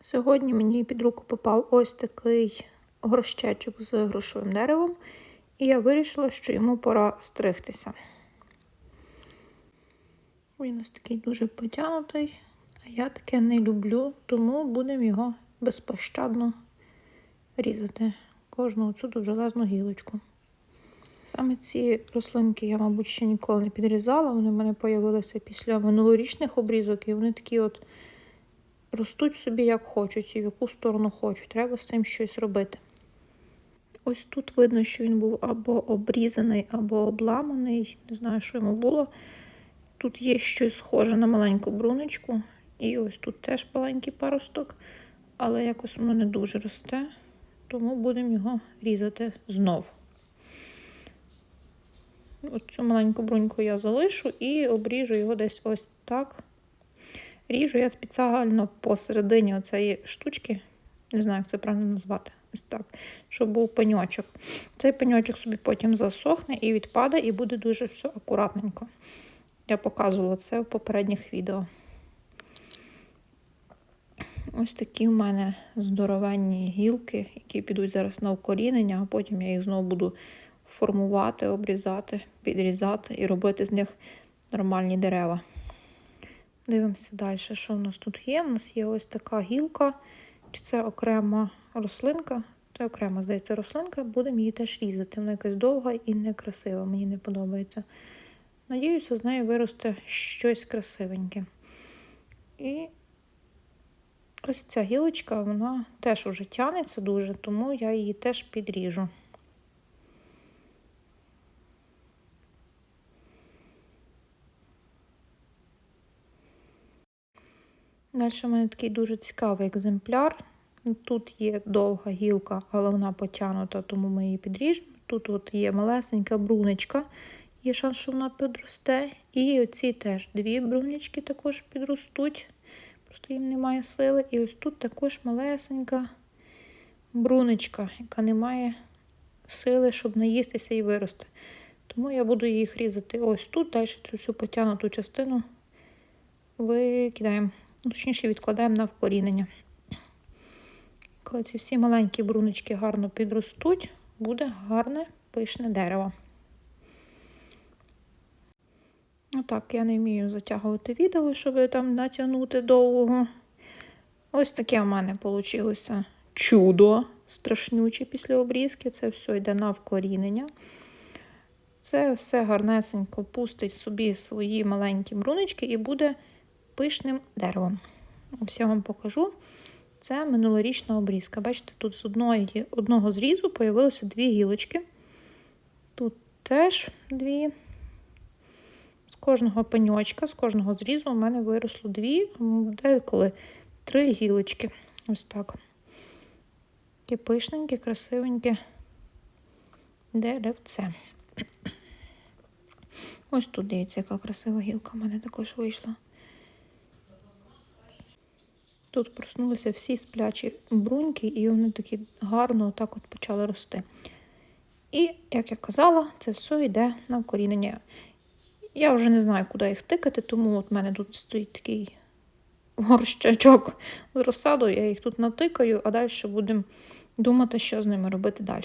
Сьогодні мені під руку попав ось такий горщечок з грушовим деревом, і я вирішила, що йому пора стригтися. Він ось такий дуже потягнутий, а я таке не люблю, тому будемо його безпощадно різати кожну цю довжелезну гілочку. Саме ці рослинки я, мабуть, ще ніколи не підрізала. Вони в мене з'явилися після минулорічних обрізок, і вони такі от ростуть собі як хочуть і в яку сторону хочуть. Треба з цим щось робити. Ось тут видно, що він був або обрізаний, або обламаний. Не знаю, що йому було. Тут є щось схоже на маленьку бруничку, і ось тут теж маленький паросток, але якось воно не дуже росте, тому будемо його різати знов. Ось цю маленьку бруньку я залишу і обріжу його десь ось так. Ріжу я спеціально посередині оцеї штучки, не знаю, як це правильно назвати, ось так, щоб був пеньочок. Цей пеньочок собі потім засохне і відпаде, і буде дуже все акуратненько. Я показувала це в попередніх відео. Ось такі в мене здоровенні гілки, які підуть зараз на укорінення, а потім я їх знову буду формувати, обрізати, підрізати і робити з них нормальні дерева. Дивимося далі, що в нас тут є. У нас є ось така гілка, чи це окрема рослинка. Це окрема, здається, рослинка, будемо її теж різати. Вона якась довга і некрасива, мені не подобається. Надіюся, з нею виросте щось красивеньке. І ось ця гілочка, вона теж уже тянеться дуже, тому я її теж підріжу. Далі в мене такий дуже цікавий екземпляр. Тут є довга гілка, але вона потягнута, тому ми її підріжемо. Тут от є малесенька брунечка, є шанс, що вона підросте. І оці теж дві брунечки також підростуть, просто їм немає сили. І ось тут також малесенька брунечка, яка не має сили, щоб наїстися і вирости. Тому я буду їх різати ось тут, далі цю всю потягнуту частину викидаємо. Ну, точніше, відкладаємо на вкорінення. Коли ці всі маленькі бруночки гарно підростуть, буде гарне пишне дерево. Отак, я не вмію затягувати відео, щоб там натягнути довго. Ось таке в мене вийшло чудо страшнюче після обрізки. Це все йде на вкорінення. Це все гарнесенько пустить собі свої маленькі брунички і буде пишним деревом. Ось я вам покажу. Це минулорічна обрізка. Бачите, тут з одної, одного зрізу з'явилося дві гілочки. Тут теж дві. З кожного пеньочка, з кожного зрізу у мене виросло дві, деколи три гілочки. Ось так. Такі пишненькі, красивенькі деревце. Ось тут, дивіться, яка красива гілка в мене також вийшла. Тут проснулися всі сплячі бруньки, і вони такі гарно отак от почали рости. І, як я казала, це все йде на вкорінення. Я вже не знаю, куди їх тикати, тому от в мене тут стоїть такий горщачок з розсадою, я їх тут натикаю, а далі будемо думати, що з ними робити далі.